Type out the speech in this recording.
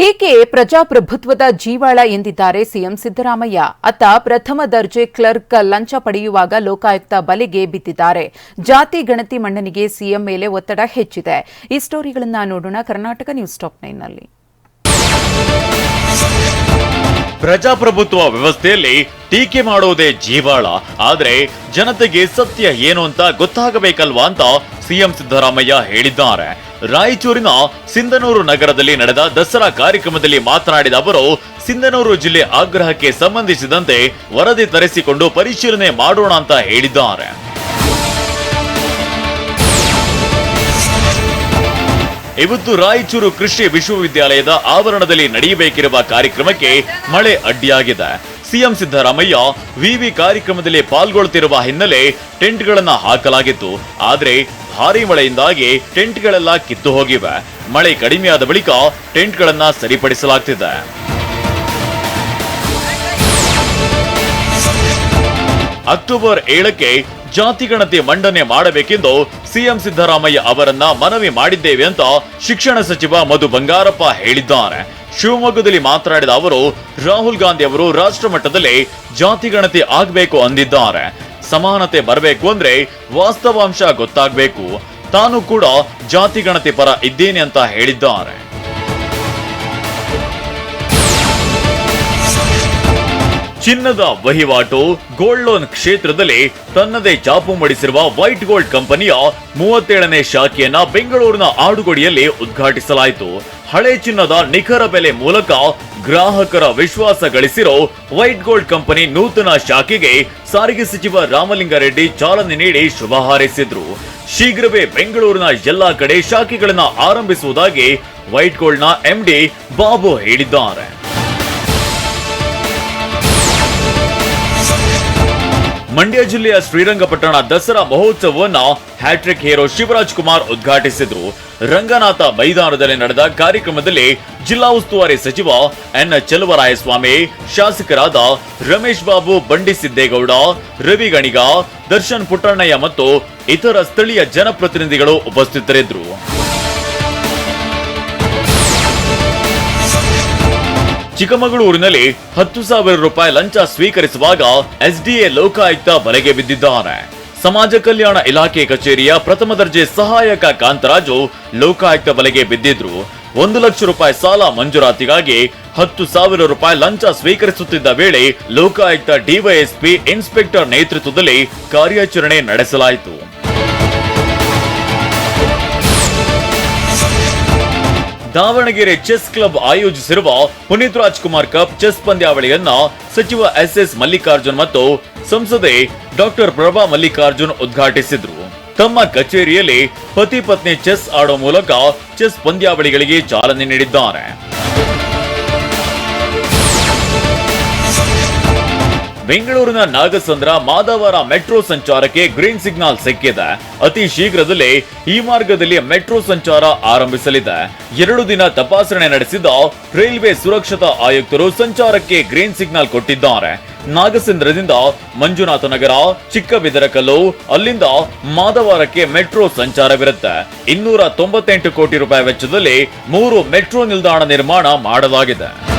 ಟೀಕೆ ಪ್ರಜಾಪ್ರಭುತ್ವದ ಜೀವಾಳ ಎಂದಿದ್ದಾರೆ ಸಿಎಂ ಸಿದ್ದರಾಮಯ್ಯ? ಅತ್ತ ಪ್ರಥಮ ದರ್ಜೆ ಕ್ಲರ್ಕ್ ಲಂಚ ಪಡೆಯುವಾಗ ಲೋಕಾಯುಕ್ತ ಬಲೆಗೆ ಬಿದ್ದಿದ್ದಾರೆ. ಜಾತಿ ಗಣತಿ ಮಂಡನೆಗೆ ಸಿಎಂ ಮೇಲೆ ಒತ್ತಡ ಹೆಚ್ಚಿದೆ. ಈ ಸ್ಟೋರಿಗಳನ್ನು ನೋಡೋಣ ಕರ್ನಾಟಕ ನ್ಯೂಸ್ ಟಾಪ್ ನೈನ್ನಲ್ಲಿ. ಪ್ರಜಾಪ್ರಭುತ್ವ ವ್ಯವಸ್ಥೆಯಲ್ಲಿ ಟೀಕೆ ಮಾಡೋದೇ ಜೀವಾಳ. ಆದರೆ ಜನತೆಗೆ ಸತ್ಯ ಏನು ಅಂತ ಗೊತ್ತಾಗಬೇಕಲ್ವಾ ಅಂತ ಸಿಎಂ ಸಿದ್ದರಾಮಯ್ಯ ಹೇಳಿದ್ದಾರೆ. ರಾಯಚೂರಿನ ಸಿಂಧನೂರು ನಗರದಲ್ಲಿ ನಡೆದ ದಸರಾ ಕಾರ್ಯಕ್ರಮದಲ್ಲಿ ಮಾತನಾಡಿದ ಅವರು, ಸಿಂಧನೂರು ಜಿಲ್ಲೆ ಆಗ್ರಹಕ್ಕೆ ಸಂಬಂಧಿಸಿದಂತೆ ವರದಿ ತರಿಸಿಕೊಂಡು ಪರಿಶೀಲನೆ ಮಾಡೋಣ ಅಂತ ಹೇಳಿದ್ದಾರೆ. ಇವತ್ತು ರಾಯಚೂರು ಕೃಷಿ ವಿಶ್ವವಿದ್ಯಾಲಯದ ಆವರಣದಲ್ಲಿ ನಡೆಯಬೇಕಿರುವ ಕಾರ್ಯಕ್ರಮಕ್ಕೆ ಮಳೆ ಅಡ್ಡಿಯಾಗಿದೆ. ಸಿಎಂ ಸಿದ್ದರಾಮಯ್ಯ ವಿವಿ ಕಾರ್ಯಕ್ರಮದಲ್ಲಿ ಪಾಲ್ಗೊಳ್ಳುತ್ತಿರುವ ಹಿನ್ನೆಲೆ ಟೆಂಟ್ಗಳನ್ನು ಹಾಕಲಾಗಿತ್ತು. ಆದ್ರೆ ಭಾರಿ ಮಳೆಯಿಂದಾಗಿ ಟೆಂಟ್ಗಳೆಲ್ಲ ಕಿತ್ತು ಹೋಗಿವೆ. ಮಳೆ ಕಡಿಮೆಯಾದ ಬಳಿಕ ಟೆಂಟ್ಗಳನ್ನ ಸರಿಪಡಿಸಲಾಗ್ತಿದೆ. ಅಕ್ಟೋಬರ್ ಏಳಕ್ಕೆ ಜಾತಿ ಗಣತಿ ಮಂಡನೆ ಮಾಡಬೇಕೆಂದು ಸಿಎಂ ಸಿದ್ದರಾಮಯ್ಯ ಅವರನ್ನ ಮನವಿ ಮಾಡಿದ್ದೇವೆ ಅಂತ ಶಿಕ್ಷಣ ಸಚಿವ ಮಧು ಬಂಗಾರಪ್ಪ ಹೇಳಿದ್ದಾರೆ. ಶಿವಮೊಗ್ಗದಲ್ಲಿ ಮಾತನಾಡಿದ ಅವರು, ರಾಹುಲ್ ಗಾಂಧಿ ಅವರು ರಾಷ್ಟ್ರ ಮಟ್ಟದಲ್ಲಿ ಜಾತಿ ಆಗಬೇಕು ಅಂದಿದ್ದಾರೆ. ಸಮಾನತೆ ಬರಬೇಕು ಅಂದ್ರೆ ವಾಸ್ತವಾಂಶ ಗೊತ್ತಾಗಬೇಕು. ತಾನು ಕೂಡ ಜಾತಿ ಗಣತಿ ಪರ ಇದ್ದೇನೆ ಅಂತ ಹೇಳಿದ್ದಾರೆ. ಚಿನ್ನದ ವಹಿವಾಟು ಗೋಲ್ಡ್ ಲೋನ್ ಕ್ಷೇತ್ರದಲ್ಲಿ ತನ್ನದೇ ಚಾಪು ಮೂಡಿಸಿರುವ ವೈಟ್ ಗೋಲ್ಡ್ ಕಂಪನಿಯ ಮೂವತ್ತೇಳನೇ ಶಾಖೆಯನ್ನ ಬೆಂಗಳೂರಿನ ಆಡುಗೋಡಿಯಲ್ಲಿ ಉದ್ಘಾಟಿಸಲಾಯಿತು. ಹಳೆ ಚಿನ್ನದ ನಿಖರ ಬೆಲೆ ಮೂಲಕ ಗ್ರಾಹಕರ ವಿಶ್ವಾಸ ಗಳಿಸಿರೋ ವೈಟ್ ಗೋಲ್ಡ್ ಕಂಪನಿ ನೂತನ ಶಾಖೆಗೆ ಸಾರಿಗೆ ಸಚಿವ ರಾಮಲಿಂಗಾರೆಡ್ಡಿ ಚಾಲನೆ ನೀಡಿ ಶುಭ ಹಾರೈಸಿದ್ರು. ಶೀಘ್ರವೇ ಬೆಂಗಳೂರಿನ ಎಲ್ಲಾ ಕಡೆ ಶಾಖೆಗಳನ್ನು ಆರಂಭಿಸುವುದಾಗಿ ವೈಟ್ ಗೋಲ್ಡ್ನ ಎಂಡಿ ಬಾಬು ಹೇಳಿದ್ದಾರೆ. ಮಂಡ್ಯ ಜಿಲ್ಲೆಯ ಶ್ರೀರಂಗಪಟ್ಟಣ ದಸರಾ ಮಹೋತ್ಸವವನ್ನ ಹ್ಯಾಟ್ರಿಕ್ ಹೀರೋ ಶಿವರಾಜ್ ಕುಮಾರ್ ಉದ್ಘಾಟಿಸಿದ್ರು. ರಂಗನಾಥ ಮೈದಾನದಲ್ಲಿ ನಡೆದ ಕಾರ್ಯಕ್ರಮದಲ್ಲಿ ಜಿಲ್ಲಾ ಉಸ್ತುವಾರಿ ಸಚಿವ ಎನ್ ಚಲುವರಾಯಸ್ವಾಮಿ, ಶಾಸಕರಾದ ರಮೇಶ್ ಬಾಬು ಬಂಡಿ ಸಿದ್ದೇಗೌಡ ರವಿ ಗಣಿಗ, ದರ್ಶನ್ ಪುಟ್ಟಣ್ಣಯ್ಯ ಮತ್ತು ಇತರ ಸ್ಥಳೀಯ ಜನಪ್ರತಿನಿಧಿಗಳು ಉಪಸ್ಥಿತರಿದ್ದರು. ಚಿಕ್ಕಮಗಳೂರಿನಲ್ಲಿ ಹತ್ತು ಸಾವಿರ ರೂಪಾಯಿ ಲಂಚ ಸ್ವೀಕರಿಸುವಾಗ ಎಸ್ಡಿಎ ಲೋಕಾಯುಕ್ತ ಬಲೆಗೆ ಬಿದ್ದಿದ್ದಾರೆ ಸಮಾಜ ಕಲ್ಯಾಣ ಇಲಾಖೆ ಕಚೇರಿಯ ಪ್ರಥಮ ದರ್ಜೆ ಸಹಾಯಕ ಕಾಂತರಾಜು ಲೋಕಾಯುಕ್ತ ಬಲೆಗೆ ಬಿದ್ದಿದ್ರು. ಒಂದು ಲಕ್ಷ ರೂಪಾಯಿ ಸಾಲ ಮಂಜೂರಾತಿಗಾಗಿ ಹತ್ತು ಸಾವಿರ ರೂಪಾಯಿ ಲಂಚ ಸ್ವೀಕರಿಸುತ್ತಿದ್ದ ವೇಳೆ ಲೋಕಾಯುಕ್ತ ಡಿವೈಎಸ್ಪಿ ಇನ್ಸ್ಪೆಕ್ಟರ್ ನೇತೃತ್ವದಲ್ಲಿ ಕಾರ್ಯಾಚರಣೆ ನಡೆಸಲಾಯಿತು. ದಾವಣಗೆರೆ ಚೆಸ್ ಕ್ಲಬ್ ಆಯೋಜಿಸಿರುವ ಪುನೀತ್ ರಾಜ್ಕುಮಾರ್ ಕಪ್ ಚೆಸ್ ಪಂದ್ಯಾವಳಿಯನ್ನ ಸಚಿವ ಎಸ್ ಎಸ್ ಮಲ್ಲಿಕಾರ್ಜುನ್ ಮತ್ತು ಸಂಸದೆ ಡಾಕ್ಟರ್ ಪ್ರಭಾ ಮಲ್ಲಿಕಾರ್ಜುನ್ ಉದ್ಘಾಟಿಸಿದ್ರು. ತಮ್ಮ ಕಚೇರಿಯಲ್ಲಿ ಪತಿ ಪತ್ನಿ ಚೆಸ್ ಆಡೋ ಮೂಲಕ ಚೆಸ್ ಪಂದ್ಯಾವಳಿಗಳಿಗೆ ಚಾಲನೆ ನೀಡಿದ್ದಾರೆ. ಬೆಂಗಳೂರಿನ ನಾಗಸಂದ್ರ ಮಾದವಾರ ಮೆಟ್ರೋ ಸಂಚಾರಕ್ಕೆ ಗ್ರೀನ್ ಸಿಗ್ನಲ್ ಸಿಕ್ಕಿದೆ. ಅತಿ ಶೀಘ್ರದಲ್ಲೇ ಈ ಮಾರ್ಗದಲ್ಲಿ ಮೆಟ್ರೋ ಸಂಚಾರ ಆರಂಭಿಸಲಿದೆ. ಎರಡು ದಿನ ತಪಾಸಣೆ ನಡೆಸಿದ ರೈಲ್ವೆ ಸುರಕ್ಷತಾ ಆಯುಕ್ತರು ಸಂಚಾರಕ್ಕೆ ಗ್ರೀನ್ ಸಿಗ್ನಲ್ ಕೊಟ್ಟಿದ್ದಾರೆ. ನಾಗಸಂದ್ರದಿಂದ ಮಂಜುನಾಥ ನಗರ, ಚಿಕ್ಕಬಿದರಕಲ್ಲು, ಅಲ್ಲಿಂದ ಮಾದವಾರಕ್ಕೆ ಮೆಟ್ರೋ ಸಂಚಾರವಿರುತ್ತೆ. ಇನ್ನೂರ ತೊಂಬತ್ತೆಂಟು ಕೋಟಿ ರೂಪಾಯಿ ವೆಚ್ಚದಲ್ಲಿ ಮೂರು ಮೆಟ್ರೋ ನಿಲ್ದಾಣ ನಿರ್ಮಾಣ ಮಾಡಲಾಗಿದೆ.